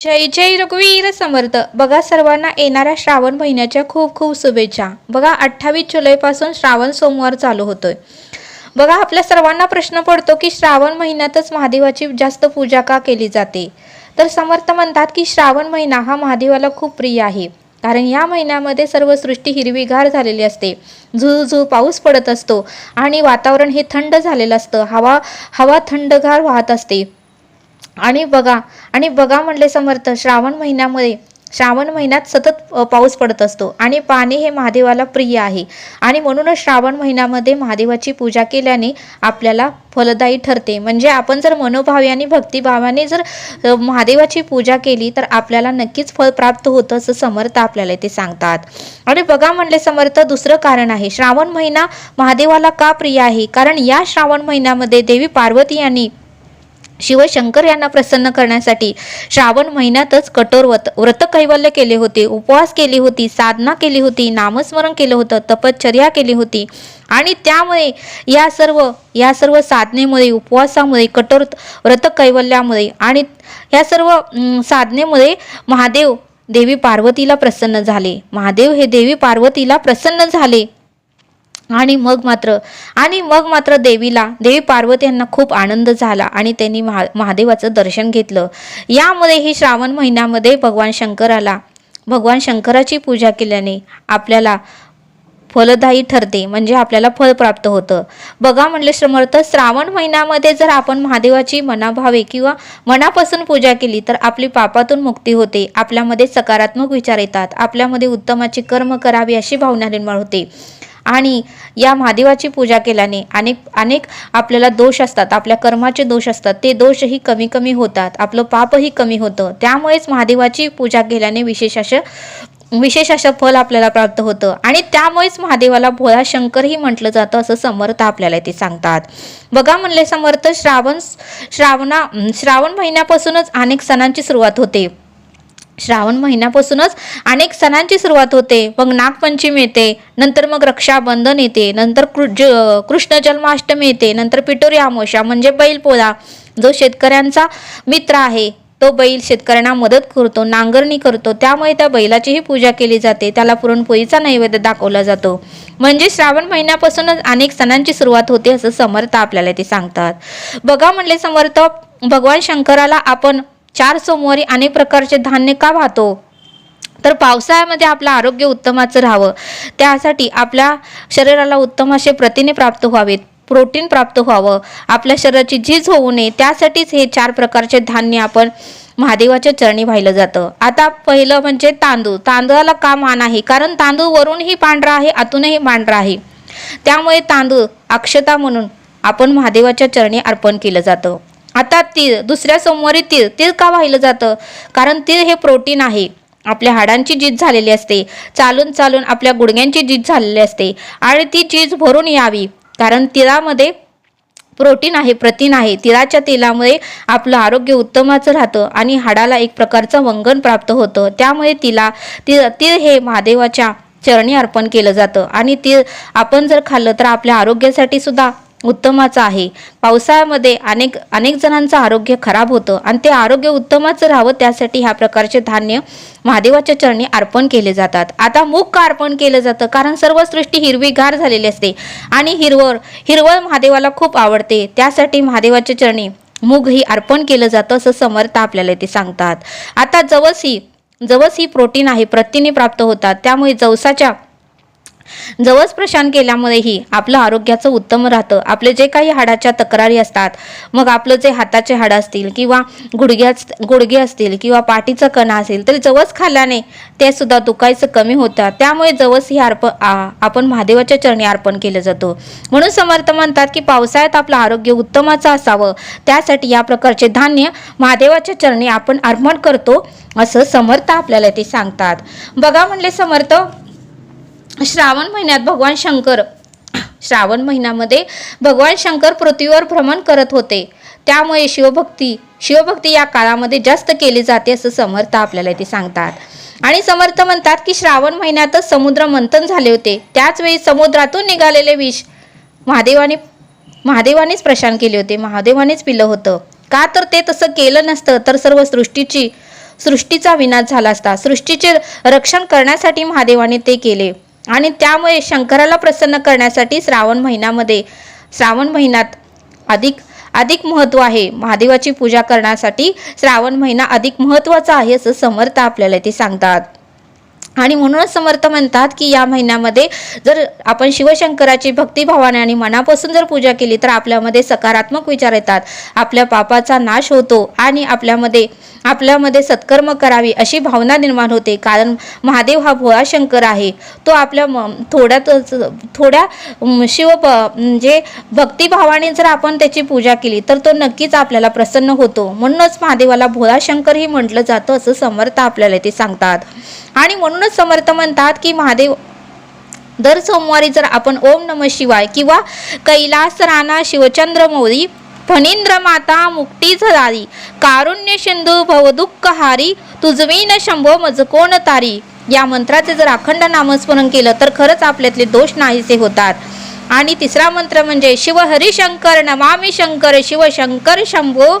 जय जय रघुवीर समर्थ. बघा सर्वांना येणाऱ्या श्रावण महिन्याच्या खूप खूप शुभेच्छा. बघा अठ्ठावीस जुलैपासून श्रावण सोमवार चालू होतोय. बघा आपल्या सर्वांना प्रश्न पडतो की श्रावण महिन्यातच महादेवाची जास्त पूजा का केली जाते? तर समर्थ म्हणतात की श्रावण महिना हा महादेवाला खूप प्रिय आहे. कारण या महिन्यामध्ये सर्व सृष्टी हिरवीगार झालेली असते. झुळझुळ पाऊस पडत असतो आणि वातावरण हे थंड झालेलं असतं. हवा हवा थंडगार वाहत असते. आणि बघा आणि बघा म्हणले समर्थ श्रावण महिन्यामध्ये श्रावण महिन्यात सतत पाऊस पडत असतो आणि पाणी हे महादेवाला प्रिय आहे. आणि म्हणूनच श्रावण महिन्यामध्ये महादेवाची पूजा केल्याने आपल्याला फलदायी ठरते. म्हणजे आपण जर मनोभावे आणि भक्तिभावाने जर महादेवाची पूजा केली तर आपल्याला नक्कीच फळ प्राप्त होतं असं समर्थ आपल्याला ते सांगतात. आणि बघा म्हणले समर्थ दुसरं कारण आहे श्रावण महिना महादेवाला का प्रिय आहे? कारण या श्रावण महिन्यामध्ये देवी पार्वती यांनी शिवशंकर यांना प्रसन्न करण्यासाठी श्रावण महिन्यातच कठोर व्रत व्रत कैवल्य केले होते उपवास केली होती साधना केली होती नामस्मरण केलं होतं तपश्चर्या केली होती. आणि त्यामुळे या सर्व या सर्व साधनेमुळे उपवासामुळे कठोर व्रत कैवल्यामुळे आणि या सर्व साधनेमुळे महादेव देवी पार्वतीला प्रसन्न झाले. महादेव हे देवी पार्वतीला प्रसन्न झाले. आणि मग मात्र आणि मग मात्र देवीला देवी पार्वती यांना खूप आनंद झाला आणि त्यांनी महा महादेवाचं दर्शन घेतलं. यामध्ये ही श्रावण महिन्यामध्ये भगवान शंकराला भगवान शंकराची पूजा केल्याने आपल्याला फलदायी ठरते म्हणजे आपल्याला फळ प्राप्त होतं. बघा म्हणले समर्थ श्रावण महिन्यामध्ये जर आपण महादेवाची मनाभावे किंवा मनापासून पूजा केली तर आपली पापातून मुक्ती होते आपल्यामध्ये सकारात्मक विचार येतात आपल्यामध्ये उत्तमाची कर्म करावी अशी भावना निर्माण होते. आणि या महादेवाची पूजा केल्याने अनेक अनेक आपल्याला दोष असतात आपल्या कर्माचे दोष असतात ते दोषही कमी कमी होतात आपलं पापही कमी होतं. त्यामुळेच महादेवाची पूजा केल्याने विशेष असं विशेष असं फल आपल्याला प्राप्त होतं. आणि त्यामुळेच महादेवाला भोळा शंकरही म्हटलं जातं असं समर्थ आपल्याला ते सांगतात. बघा म्हणले समर्थ श्रावण श्रावणा श्रावण महिन्यापासूनच अनेक सणांची सुरुवात होते. श्रावण महिन्यापासूनच अनेक सणांची सुरुवात होते. मग नागपंचमी येते नंतर मग रक्षाबंधन येते नंतर कृ ज- कृष्ण जन्माष्टमी येते नंतर पिटोरी अमावस्या म्हणजे बैलपोळा जो शेतकऱ्यांचा मित्र आहे तो बैल शेतकऱ्यांना मदत करतो नांगरणी करतो. त्यामुळे त्या बैलाचीही पूजा केली जाते. त्याला पुरणपोळीचा नैवेद्य दाखवला जातो. म्हणजे श्रावण महिन्यापासूनच अनेक सणांची सुरुवात होते असं समर्थ आपल्याला ते सांगतात. बघा म्हणले समर्थ भगवान शंकराला आपण चार सोमवारी अनेक प्रकारचे धान्य का वाहतो? तर पावसाळ्यामध्ये आपलं आरोग्य उत्तमाचं राहावं. त्यासाठी आपल्या शरीराला उत्तम असे प्रथिने प्राप्त व्हावेत प्रोटीन प्राप्त व्हावं. आपल्या शरीराची झीज होऊ नये त्यासाठीच हे चार प्रकारचे धान्य आपण महादेवाच्या चरणी वाहिलं जातं. आता पहिलं म्हणजे तांदूळ. तांदळाला का मान आहे? कारण तांदूळ वरूनही पांढरा आहे आतूनही पांढरा आहे. त्यामुळे तांदूळ अक्षता म्हणून आपण महादेवाच्या चरणी अर्पण केलं जातं. आता तीळ दुसऱ्या सोमवारी तीळ. तीळ का वाहिलं जातं? कारण तीळ हे प्रोटीन आहे. आपल्या हाडांची जीज झालेली असते. चालून चालून आपल्या गुडघ्यांची जीज झालेली असते. आणि ती चीज भरून यावी. कारण तिळामध्ये प्रोटीन आहे प्रथिन आहे. तिळाच्या तेलामुळे आपलं आरोग्य उत्तमाचं राहतं आणि हाडाला एक प्रकारचं वंगण प्राप्त होतं. त्यामुळे तिला तिळ तीळ हे महादेवाच्या चरणी अर्पण केलं जातं. आणि तीळ आपण जर खाल्लं तर आपल्या आरोग्यासाठी सुद्धा उत्तमाचं आहे. पावसाळ्यामध्ये अनेक अनेक जणांचं आरोग्य खराब होतं आणि ते आरोग्य उत्तमाचं राहावं त्यासाठी ह्या प्रकारचे धान्य महादेवाच्या चरणी अर्पण केले जातात. आता मूग का अर्पण केलं जातं कारण सर्व सृष्टी हिरवीगार झालेली असते आणि हिरवळ हिरवळ महादेवाला खूप आवडते. त्यासाठी महादेवाच्या चरणी मूग ही अर्पण केलं जातं असं समर्थ आपल्याला ते सांगतात. आता जवस ही जवस ही प्रोटीन आहे प्रथिने प्राप्त होतात. त्यामुळे जवसाच्या जवस प्रशान केल्यामुळेही आपलं आरोग्याचं उत्तम राहतं. आपले जे काही हाडाच्या तक्रारी असतात मग आपलं जे हाताचे हाड असतील किंवा गुडघ्याच गुडघे असतील किंवा पाठीचं कणा असेल तर जवस खाल्ल्याने ते सुद्धा दुखायचं कमी होतं त्यामुळे जवस ही अर्प आपण महादेवाच्या चरणी अर्पण केलं जातो. म्हणून समर्थ म्हणतात की पावसाळ्यात आपलं आरोग्य उत्तमाचं असावं. त्यासाठी या प्रकारचे धान्य महादेवाच्या चरणी आपण अर्पण करतो असं समर्थ आपल्याला ते सांगतात. बघा म्हणले समर्थ श्रावण महिन्यात भगवान शंकर श्रावण महिन्यामध्ये भगवान शंकर पृथ्वीवर भ्रमण करत होते. त्यामुळे शिवभक्ती शिवभक्ती या काळामध्ये जास्त केली जाते असं समर्थ आपल्याला ते सांगतात. आणि समर्थ म्हणतात की श्रावण महिन्यातच समुद्र मंथन झाले होते. त्याचवेळी समुद्रातून निघालेले विष महादेवाने महादेवानेच प्रशान केले होते. महादेवानेच पिलं होतं. का तर ते तसं केलं नसतं तर सर्व सृष्टीची सृष्टीचा विनाश झाला असता. सृष्टीचे रक्षण करण्यासाठी महादेवाने ते केले. आणि त्यामुळे शंकराला प्रसन्न करण्यासाठी श्रावण महिन्यामध्ये श्रावण महिन्यात अधिक अधिक महत्त्व आहे. महादेवाची पूजा करण्यासाठी श्रावण महिना अधिक महत्त्वाचा आहे असं समर्थ आपल्याला ते सांगतात. आणि म्हणूनच समर्थ म्हणतात की या महिन्यामध्ये जर आपण शिवशंकराची भक्तिभावाने आणि मनापासून जर पूजा केली तर आपल्यामध्ये सकारात्मक विचार येतात. आपल्या पापाचा नाश होतो आणि आपल्यामध्ये आपल्यामध्ये सत्कर्म करावी अशी भावना निर्माण होते. कारण महादेव हा भोळा शंकर आहे. तो आपल्या म थोड्यातच थोड्या शिव प- म्हणजे भक्तिभावाने जर आपण त्याची पूजा केली तर तो नक्कीच आपल्याला प्रसन्न होतो. म्हणूनच महादेवाला भोळा शंकरही म्हटलं जातं असं समर्थ आपल्याला ते सांगतात. आणि म्हणून म्हणूनच समर्थ म्हणतात की महादेव दर सोमवारी जर आपण ओम नम शिवाय किंवा कैलास राणा शिवचंद्र मौरी फणींद्र माता मुक्ती झलारी कारुण्य सिंधू भवदुःखहारी तुझवीन शंभो मजकोण तारी या मंत्राचे जर अखंड नामस्मरण केलं तर खरंच आपल्यातले दोष नाहीसे होतात. आणि तिसरा मंत्र म्हणजे शिव हरी शंकर नमामि शंकर शिव शंकर शंभो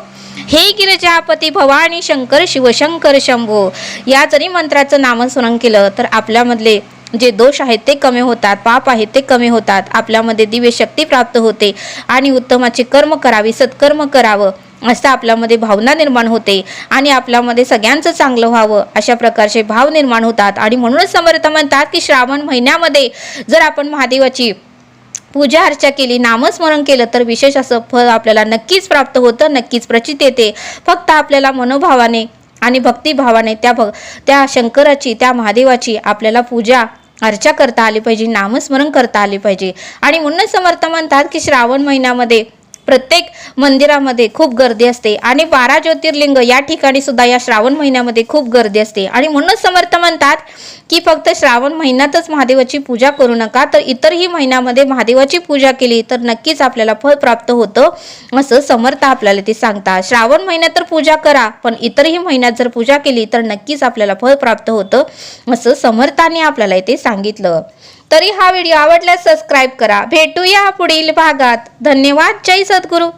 हे गिरजापती भवानी शंकर शिवशंकर शंभो. या जरी मंत्राचं नामस्मरण केलं तर आपल्यामधले जे दोष आहेत ते कमी होतात पाप आहेत ते कमी होतात. आपल्यामध्ये दिव्य शक्ती प्राप्त होते आणि उत्तमाचे कर्म करावी सत्कर्म करावं असं आपल्यामध्ये भावना निर्माण होते आणि आपल्यामध्ये सगळ्यांचं चांगलं व्हावं अशा प्रकारचे भाव निर्माण होतात. आणि म्हणूनच समर्थ म्हणतात की श्रावण महिन्यामध्ये जर आपण महादेवाची पूजा अर्चा केली नामस्मरण केलं तर विशेष असं फळ आपल्याला नक्कीच प्राप्त होतं नक्कीच प्रचित येते. फक्त आपल्याला मनोभावाने आणि भक्तिभावाने त्या भग त्या शंकराची त्या महादेवाची आपल्याला पूजा अर्चा करता आली पाहिजे नामस्मरण करता आले पाहिजे. आणि म्हणूनच समर्थ म्हणतात की श्रावण महिन्यामध्ये प्रत्येक मंदिरामध्ये खूप गर्दी असते. आणि बारा ज्योतिर्लिंग या ठिकाणी सुद्धा या श्रावण महिन्यामध्ये खूप गर्दी असते. आणि म्हणूनच समर्थ म्हणतात की फक्त श्रावण महिन्यातच महादेवाची पूजा करू नका तर इतरही महिन्यामध्ये महादेवाची पूजा केली तर नक्कीच आपल्याला फळ प्राप्त होतं असं समर्थ आपल्याला ते सांगतात. श्रावण महिन्यात तर पूजा करा पण इतरही महिन्यात जर पूजा केली तर नक्कीच आपल्याला फळ प्राप्त होतं असं समर्थाने आपल्याला इथे सांगितलं. तरी हा व्हिडिओ आवडल्यास सबस्क्राईब करा. भेटूया पुढील भागात. धन्यवाद. जय सद्गुरू.